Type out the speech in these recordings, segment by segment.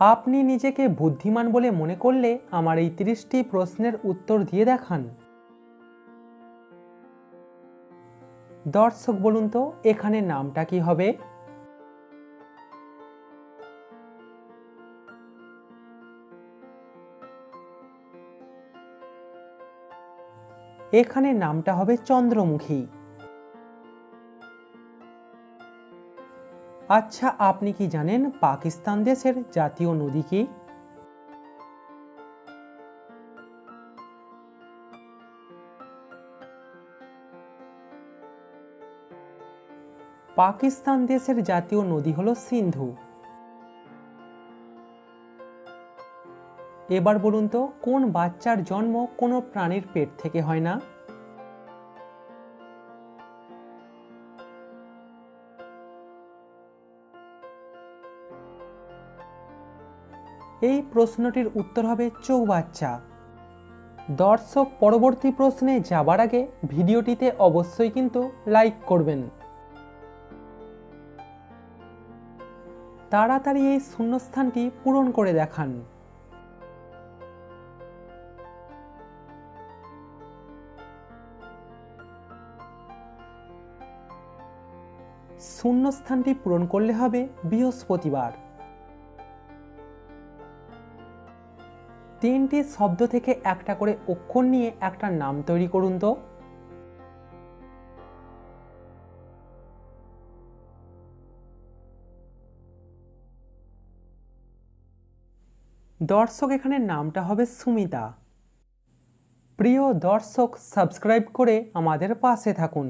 আপনি নিজেকে বুদ্ধিমান বলে মনে করলে আমার এই তিরিশটি প্রশ্নের উত্তর দিয়ে দেখান। দর্শক, বলুন তো, এখানে নামটা কি হবে? এখানে নামটা হবে চন্দ্রমুখী। আচ্ছা আপনি কি জানেন পাকিস্তান দেশের জাতীয় নদী কি? পাকিস্তান দেশের জাতীয় নদী হলো সিন্ধু। এবার বলুন তো, কোন বাচ্চার জন্ম কোনো প্রাণীর পেট থেকে হয় না? এই প্রশ্নটির উত্তর হবে চৌবাচ্চা। দর্শক, পরবর্তী প্রশ্নে যাবার আগে ভিডিওটিতে অবশ্যই কিন্তু লাইক করবেন। তাড়াতাড়ি এই শূন্যস্থানটি পূরণ করে দেখান। শূন্যস্থানটি পূরণ করলে হবে বৃহস্পতিবার। তিনটি শব্দ থেকে একটা করে অক্ষর নিয়ে একটা নাম তৈরি করুন তো। দর্শক, এখানে নামটা হবে সুমিতা। প্রিয় দর্শক, সাবস্ক্রাইব করে আমাদের পাশে থাকুন।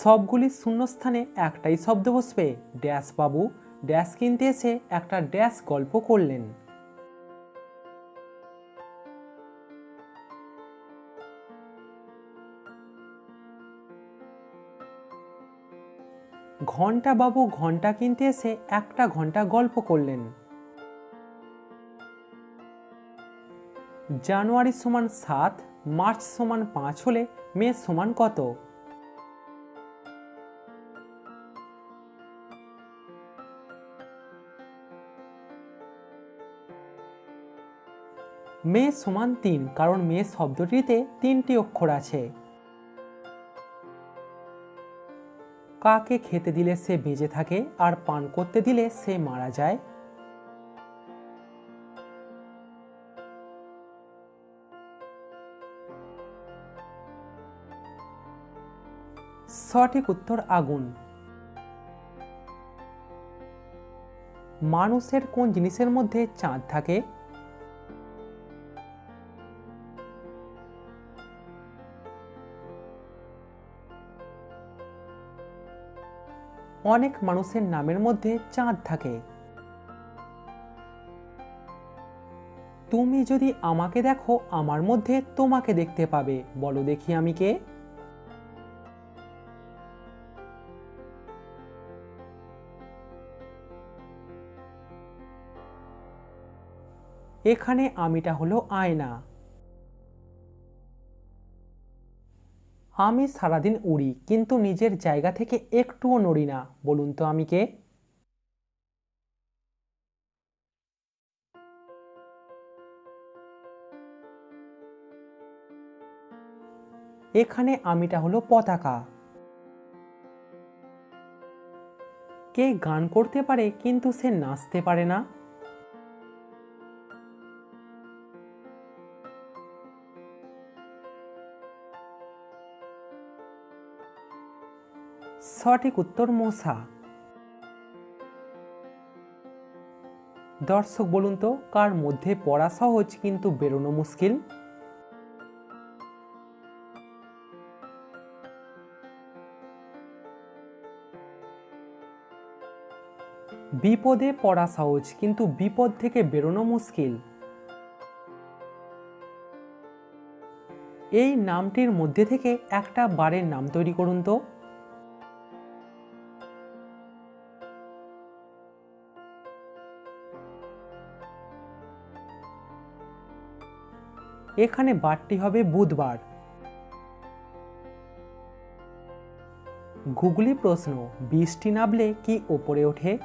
সবগুলি শূন্যস্থানে একটাই শব্দ বসবে, ড্যাশ বাবু। ড্যাশ কিনতে এসে একটা ড্যাশ গল্প করলেন। ঘণ্টা বাবু ঘণ্টা কিনতে এসে একটা ঘণ্টা গল্প করলেন। জানুয়ারি সমান সাত, মার্চ সমান পাঁচ হলে মে সমান কত? মে সমান তিন, কারণ মে শব্দটিতে তিনটি অক্ষর আছে। কাকে খেতে দিলে সে বেঁচে থাকে আর পান করতে দিলে সে মারা যায়? সঠিক উত্তর আগুন। মানুষের কোন জিনিসের মধ্যে চাঁদ থাকে? অনেক মানুষের নামের মধ্যে চাঁদ থাকে। তুমি যদি আমাকে দেখো, আমার মধ্যে তোমাকে দেখতে পাবে। বলো দেখি আমি কে। এখানে আমিটা হলো আয়না। আমি সারাদিন উড়ি, কিন্তু নিজের জায়গা থেকে একটুও নড়ি না। বলুন তো আমি কে? এখানে আমিটা হলো পতাকা। কে গান করতে পারে, কিন্তু সে নাচতে পারে না। সঠিক উত্তর মশা দর্শক, বলুন তো, কার মধ্যে পড়া সহজ কিন্তু বেরোনো মুশকিল? বিপদে পড়া সহজ কিন্তু বিপদ থেকে বেরোনো মুশকিল। এই নামটির মধ্যে থেকে একটা বারের নাম তৈরি করুন তো। এখানে বারটি হবে বুধবার। গুগলি প্রশ্ন, বৃষ্টি নামলে কি ওপরে ওঠে?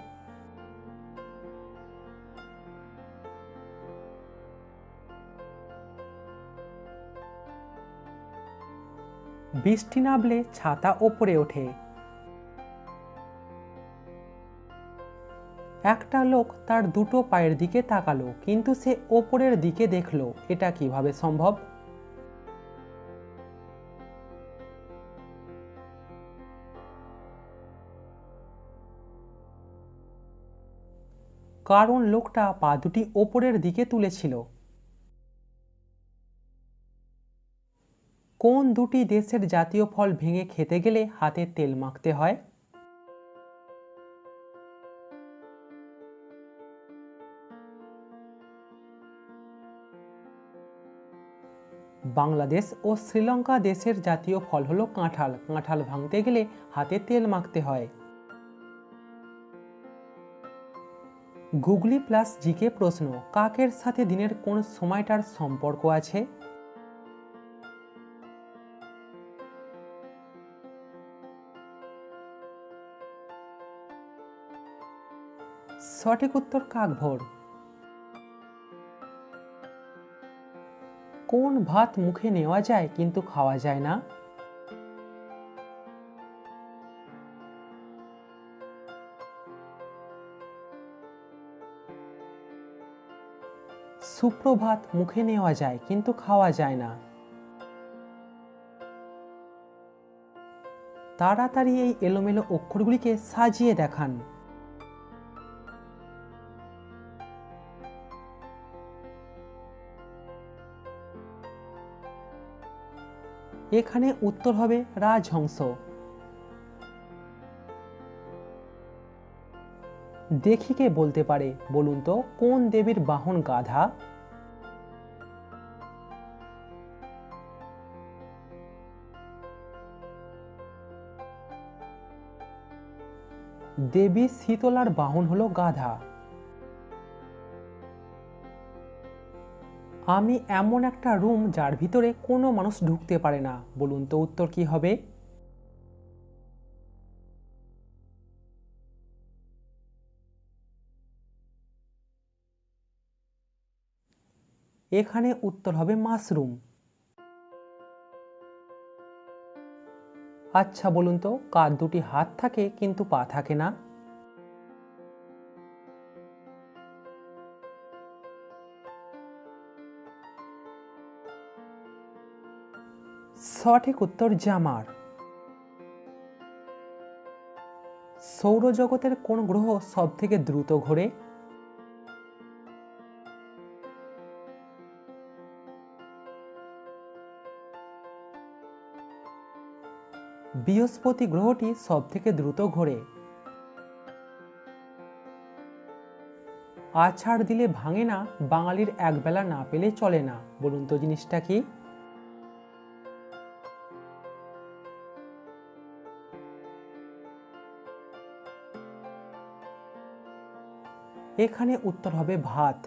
বৃষ্টি নামলে ছাতা ওপরে ওঠে। একটা লোক তার দুটো পায়ের দিকে তাকালো, কিন্তু সে ওপরের দিকে দেখল, এটা কীভাবে সম্ভব? কারণ লোকটা পা দুটি ওপরের দিকে তুলেছিল। কোন দুটি দেশের জাতীয় ফল ভেঙে খেতে গেলে হাতে তেল মাখতে হয়? বাংলাদেশ ও শ্রীলঙ্কা দেশের জাতীয় ফল হলো কাঁঠাল। কাঁঠাল ভাঙতে গেলে হাতে তেল মাখতে হয়। গুগলি প্লাস জিকে প্রশ্ন, কাকের সাথে দিনের কোন সময়টার সম্পর্ক আছে? সঠিক উত্তর কাক কোন ভাত মুখে নেওয়া যায় কিন্তু খাওয়া যায় না? সুপ্রভাত মুখে নেওয়া যায় কিন্তু খাওয়া যায় না। তাড়াতাড়ি এই এলোমেলো অক্ষরগুলিকে সাজিয়ে দেখান। এখানে উত্তর হবে রাজহংস। দেখি কে বলতে পারে, বলুন তো, কোন দেবীর বাহন গাধা? দেবী শীতলার বাহন হলো গাধা। আমি এমন একটা রুম যার ভিতরে কোনো মানুষ ঢুকতে পারে না। বলুন তো উত্তর কি হবে? এখানে উত্তর হবে মাশরুম। আচ্ছা বলুন তো কার দুটি হাত থাকে, কিন্তু পা থাকে না। সঠিক উত্তর জামার। সৌরজগতের কোন গ্রহ সব থেকে দ্রুত ঘোরে? বৃহস্পতি গ্রহটি সব থেকে দ্রুত ঘোরে। আছাড় দিলে ভাঙে না, বাঙালির একবেলা না পেলে চলে না। বলুন তো জিনিসটা কি? এখানে উত্তর হবে ভাত।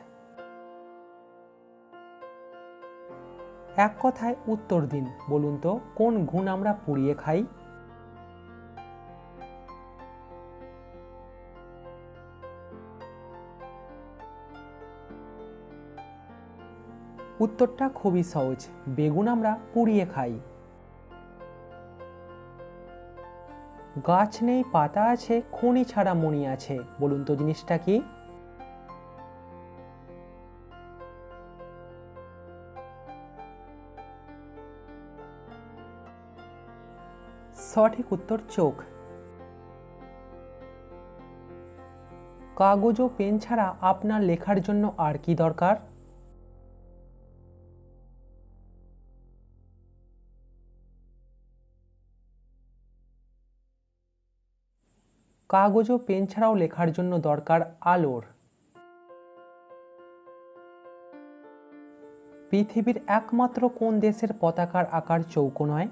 এক কথায় উত্তর দিন, বলুন তো, কোন গুণ আমরা পুড়িয়ে খাই? উত্তরটা খুবই সহজ, বেগুন আমরা পুড়িয়ে খাই। গাছ নেই, পাতা আছে, খনি ছাড়া মনি আছে, বলুন তো জিনিসটা কি? সঠিক উত্তর চোখ। কাগজ ও পেন ছাড়া আপনার লেখার জন্য আর কি দরকার? কাগজ ও পেন ছাড়াও লেখার জন্য দরকার আলোর। পৃথিবীর একমাত্র কোন দেশের পতাকার আকার চৌকো নয়?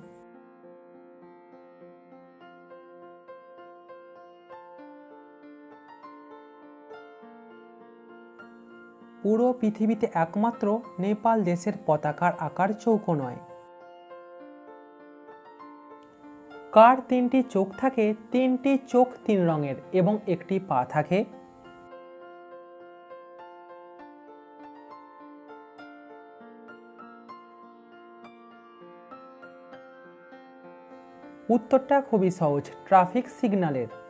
পুরো পৃথিবীতে একমাত্র নেপাল দেশের পতাকার আকার চৌকো নয়। কার তিনটি চোখ থাকে, তিনটি চোখ তিন রঙের এবং একটি পা থাকে। উত্তরটা খুবই সহজ, ট্রাফিক সিগন্যালের।